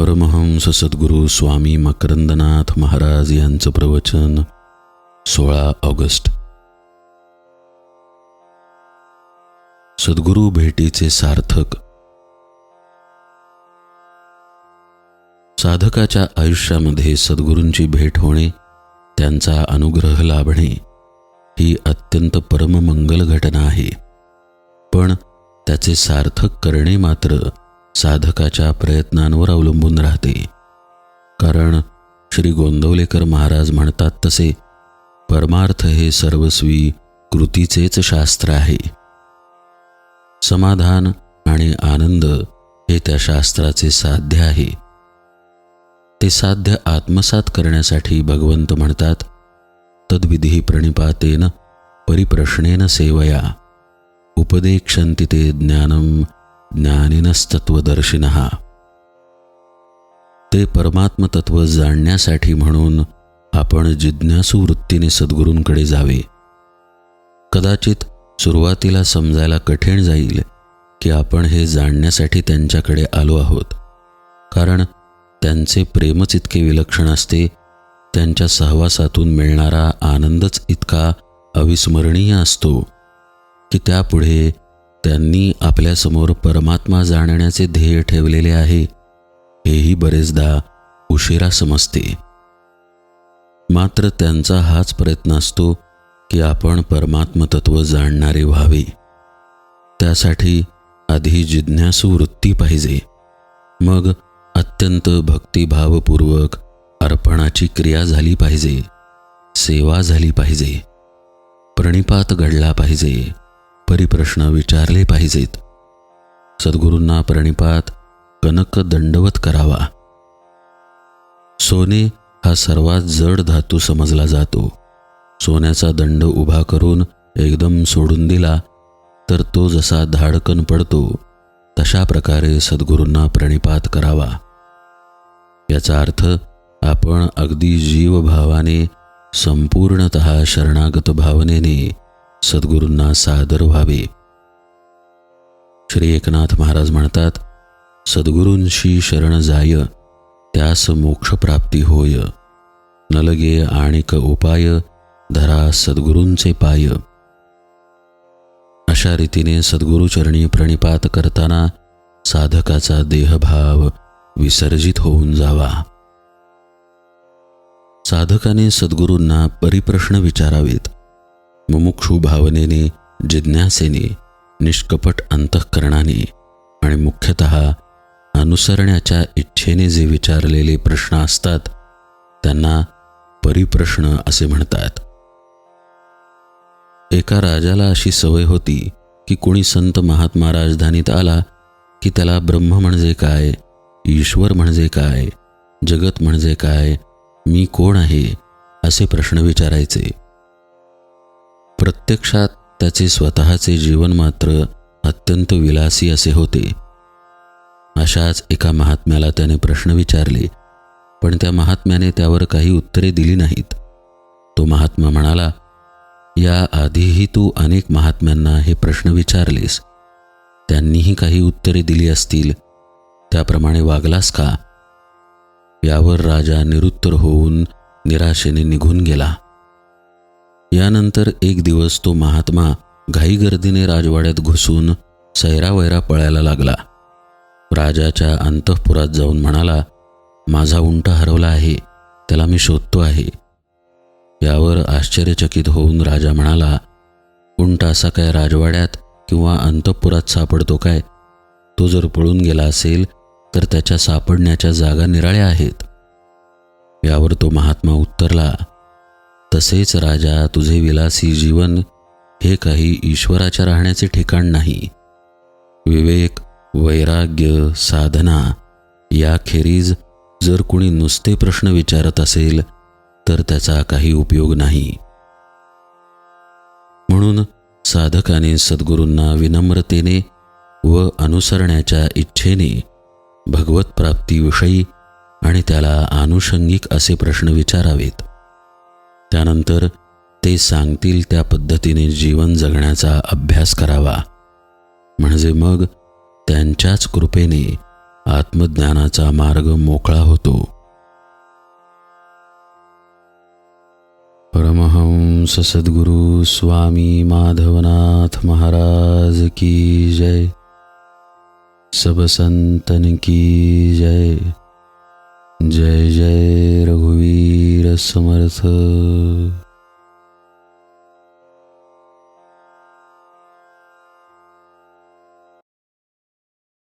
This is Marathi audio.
परमहंस सद्गुरू स्वामी मकरंदनाथ महाराज यांचं प्रवचन सोळा ऑगस्ट. सद्गुरू भेटीचे सार्थक. साधकाच्या आयुष्यामध्ये सद्गुरूंची भेट होणे त्यांचा अनुग्रह लाभणे ही अत्यंत परममंगल घटना आहे. पण त्याचे सार्थक करणे मात्र साधकाच्या प्रयत्नांवर अवलंबून राहते. कारण श्री गोंदवलेकर महाराज म्हणतात तसे परमार्थ हे सर्वस्वी कृतीचेच शास्त्र आहे. समाधान आणि आनंद हे त्या शास्त्राचे साध्य आहे. ते साध्य आत्मसात करण्यासाठी भगवंत म्हणतात तद्विधी प्रणिपातेन परिप्रश्नेन सेवया उपदेक्षन्ति ते ज्ञानम ज्ञानिनस्तत्वदर्शिन ते परमात्मतत्व जाणण्यासाठी म्हणून आपण जिज्ञासू वृत्तीने सद्गुरूंकडे जावे. कदाचित सुरुवातीला समजायला कठीण जाईल की आपण हे जाणण्यासाठी त्यांच्याकडे आलो आहोत. कारण त्यांचे प्रेमच इतके विलक्षण असते त्यांच्या सहवासातून मिळणारा आनंदच इतका अविस्मरणीय असतो की त्यापुढे त्यांनी आपल्यासमोर परमात्मा जाणण्याचे ध्येय ठेवलेले आहे. हेही बरेचदा उशिरा समजते. मात्र त्यांचा हाच प्रयत्न असतो की आपण परमात्मतत्व जाणणारे व्हावे. त्यासाठी आधी जिज्ञासू वृत्ती पाहिजे. मग अत्यंत भक्तिभावपूर्वक अर्पणाची क्रिया झाली पाहिजे. सेवा झाली पाहिजे. प्रणिपात घडला पाहिजे. परिप्रश्न विचारले पाहिजेत. सद्गुरूंना प्रणिपात कनक दंडवत करावा. सोने हा सर्वात जड धातू समजला जातो. सोन्याचा दंड उभा करून एकदम सोडून दिला तर तो जसा धाडकन पडतो तशा प्रकारे सद्गुरूंना प्रणिपात करावा. याचा अर्थ आपण अगदी जीवभावाने संपूर्णत शरणागत भावनेने सद्गुरूंना सादर व्हावे. श्री एकनाथ महाराज म्हणतात सद्गुरूंशी शरण जाय त्यास मोक्षप्राप्ती होय. नलगे आणिक उपाय धरा सद्गुरूंचे पाय. अशा रीतीने सद्गुरूचरणी प्रणिपात करताना साधकाचा देहभाव विसर्जित होऊन जावा. साधकाने सद्गुरूंना परिप्रश्न विचारावेत. मुमुक्षू भावनेने जिज्ञासेने निष्कपट अंतःकरणाने आणि मुख्यतः अनुसरण्याच्या इच्छेने जे विचारलेले प्रश्न असतात त्यांना परिप्रश्न असे म्हणतात. एका राजाला अशी सवय होती की कोणी संत महात्मा राजधानीत आला की त्याला ब्रह्म म्हणजे काय ईश्वर म्हणजे काय जगत म्हणजे काय मी कोण आहे असे प्रश्न विचारायचे. प्रत्यक्षात त्याचे स्वतःचे जीवन मात्र अत्यंत विलासी असे होते. अशाच एका महात्म्याला त्याने प्रश्न विचारले पण त्या महात्म्याने त्यावर काही उत्तरे दिली नाहीत. तो महात्मा म्हणाला या आधीही तू अनेक महात्म्यांना हे प्रश्न विचारलेस. त्यांनीही काही उत्तरे दिली असतील. त्याप्रमाणे वागलास का? यावर राजा निरुत्तर होऊन निराशेने निघून गेला. यानंतर एक दिवस तो महात्मा घाईगर्दीने राजवाड्यात घुसून सैरावैरा पळायला लागला. राजाच्या अंतःपुरात जाऊन म्हणाला माझा उंट हरवला आहे त्याला मी शोधतो आहे. यावर आश्चर्यचकित होऊन राजा म्हणाला उंट असा काय राजवाड्यात किंवा अंतःपुरात सापडतो काय? तो जर पळून गेला असेल तर त्याच्या सापडण्याच्या जागा निराळ्या आहेत. यावर तो महात्मा उत्तरला तसेच राजा तुझे विलासी जीवन हे काही ईश्वराच्या राहण्याचे ठिकाण नाही. विवेक वैराग्य साधना याखेरीज जर कुणी नुसते प्रश्न विचारत असेल तर त्याचा काही उपयोग नाही. म्हणून साधकाने सद्गुरूंना विनम्रतेने व अनुसरण्याच्या इच्छेने भगवत प्राप्तीविषयी आणि त्याला आनुषंगिक असे प्रश्न विचारावेत. त्यानंतर ते सांगतील त्या पद्धतीने जीवन जगण्याचा अभ्यास करावा. म्हणजे मग त्यांच्याच कृपेने आत्मज्ञानाचा मार्ग मोकळा होतो. परमहंस सद्गुरु स्वामी माधवनाथ महाराज की जय. सब संतन की जय. जय जय रघुवीर ਸਮਰਥ।